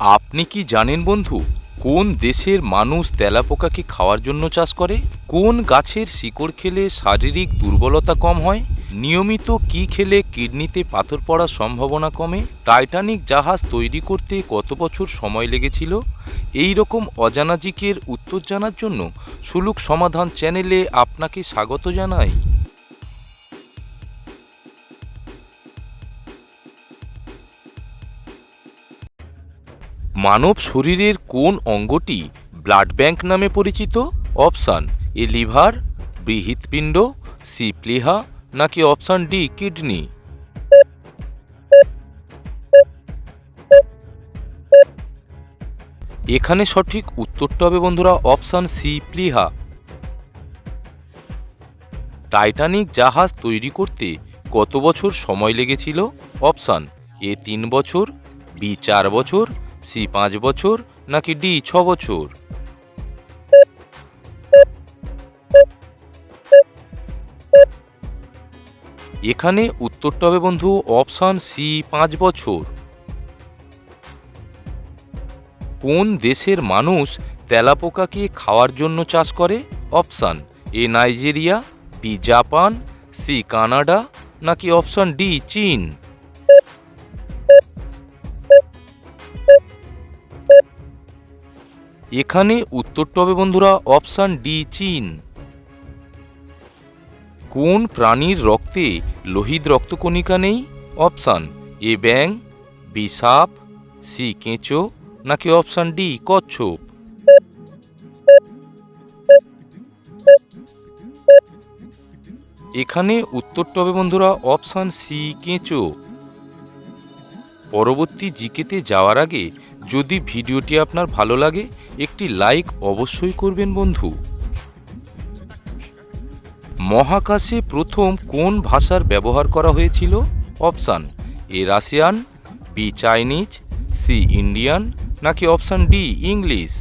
আপনি কি জানেন বন্ধু, কোন দেশের মানুষ তেলাপোকাকে খাওয়ার জন্য চাষ করে? কোন গাছের শিকড় খেলে শারীরিক দুর্বলতা কম হয়? নিয়মিত কি খেলে কিডনিতে পাথর পড়ার সম্ভাবনা কমে? টাইটানিক জাহাজ তৈরি করতে কত বছর সময় লেগেছিল? এই রকম অজানা জিকের উত্তর জানার জন্য সুলুক সমাধান চ্যানেলে আপনাকে স্বাগত জানাই। মানব শরীরের কোন অঙ্গটি ব্লাড ব্যাংক নামে পরিচিত? অপশান, এ লিভার, বি হৃৎপিণ্ড, সি প্লিহা, নাকি অপশান ডি কিডনি? এখানে সঠিক উত্তরটা হবে বন্ধুরা অপশান সি প্লিহা। টাইটানিক জাহাজ তৈরি করতে কত বছর সময় লেগেছিল? অপশান, এ তিন বছর, বি চার বছর সি পাঁচ বছর নাকি ডি ছ বছর? এখানে উত্তরটা হবে বন্ধু অপশান সি পাঁচ বছর। কোন দেশের মানুষ তেলাপোকাকে খাওয়ার জন্য চাষ করে? Option A Nigeria, B Japan, C Canada নাকি অপশান ডি চীন? এখানে উত্তরটা হবে বন্ধুরা অপশান ডি, চীন। কোন প্রাণীর রক্তে লোহিত রক্তকণিকা নেই? অপশান এ ব্যাং বি, সাপ, সি, কেঁচো, নাকি অপশান ডি, কচ্ছপ। এখানে উত্তরটা হবে বন্ধুরা অপশান সি, কেঁচো। পরবর্তী জিকেতে যাওয়ার আগে যদি ভিডিওটি আপনার ভালো লাগে, একটি লাইক অবশ্যই করবেন বন্ধু। মহাকাশে প্রথম কোন ভাষার ব্যবহার করা হয়েছিল? Option A Russian, B Chinese, C Indian, নাকি অপশান ডি ইংলিশ?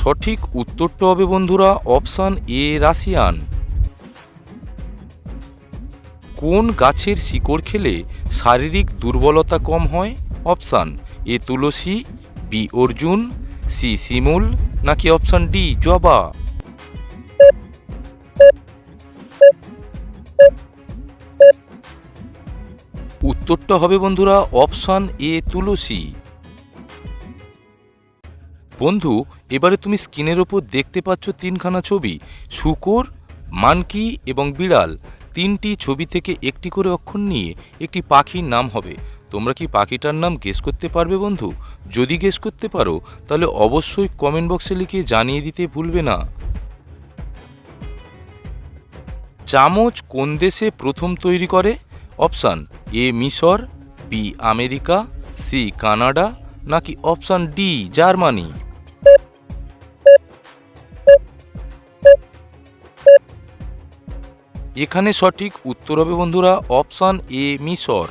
সঠিক উত্তরটা হবে বন্ধুরা, অপশান এ রাশিয়ান। কোন গাছের শিকড় খেলে শারীরিক দুর্বলতা কম হয়? অপশান, এ তুলসী, বি অর্জুন, সি শিমুল, নাকি অপশান ডি জবা? উত্তরটা হবে বন্ধুরা অপশান এ তুলসী। বন্ধু, এবারে তুমি স্ক্রিনের ওপর দেখতে পাচ্ছ তিনখানা ছবি, শুকর, মানকি এবং বিড়াল। তিনটি ছবি থেকে একটি করে অক্ষর নিয়ে একটি পাখির নাম হবে। তোমরা কি পাখিটার নাম গেস করতে পারবে বন্ধু? যদি গেস করতে পারো, তাহলে অবশ্যই কমেন্ট বক্সে লিখে জানিয়ে দিতে ভুলবে না। চামচ কোন দেশে প্রথম তৈরি করে? অপশান এ মিশর, বি আমেরিকা, সি কানাডা, নাকি অপশান ডি জার্মানি? এখানে সঠিক উত্তর হবে বন্ধুরা অপশান এ, মিশর।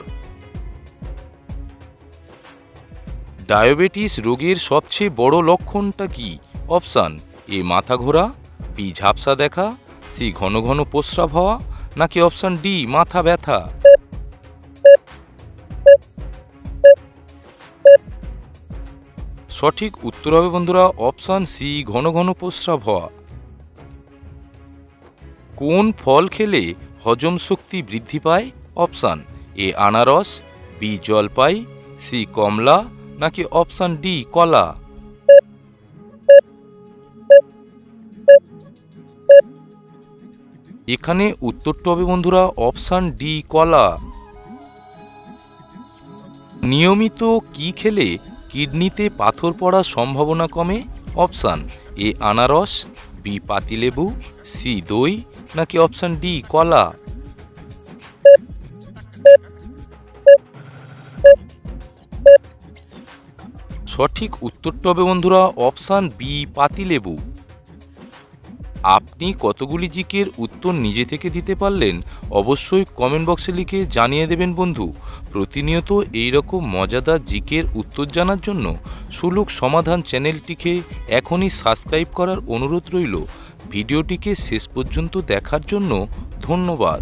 ডায়াবেটিস রোগের সবচেয়ে বড় লক্ষণটা কি? অপশান এ, মাথা ঘোরা, বি, ঝাপসা দেখা, সি, ঘন ঘন প্রস্রাব হওয়া, নাকি অপশান ডি, মাথা ব্যথা? সঠিক উত্তর হবে বন্ধুরা অপশান সি, ঘন ঘন প্রস্রাব হওয়া। কোন ফল খেলে হজম শক্তি বৃদ্ধি পায়? অপশান এ আনারস, বি জলপাই, সি কমলা, নাকি অপশান ডি কলা? এখানে উত্তরটা হবে বন্ধুরা অপশান ডি কলা। নিয়মিত কি খেলে কিডনিতে পাথর পড়ার সম্ভাবনা কমে? অপশান এ আনারস, বি পাতিলেবু, সি দই নাকি অপশান ডি কলা? সঠিক উত্তরটা হবে বন্ধুরা অপশান বি পাতিলেবু আপনি কতগুলি জিকের উত্তর নিজে থেকে দিতে পারলেন, অবশ্যই কমেন্ট বক্সে লিখে জানিয়ে দেবেন বন্ধু। প্রতিনিয়ত এই রকম মজাদার জিকের উত্তর জানার জন্য সুলুক সমাধান চ্যানেলটিকে এখনই সাবস্ক্রাইব করার অনুরোধ রইল। ভিডিওটিকে শেষ পর্যন্ত দেখার জন্য ধন্যবাদ।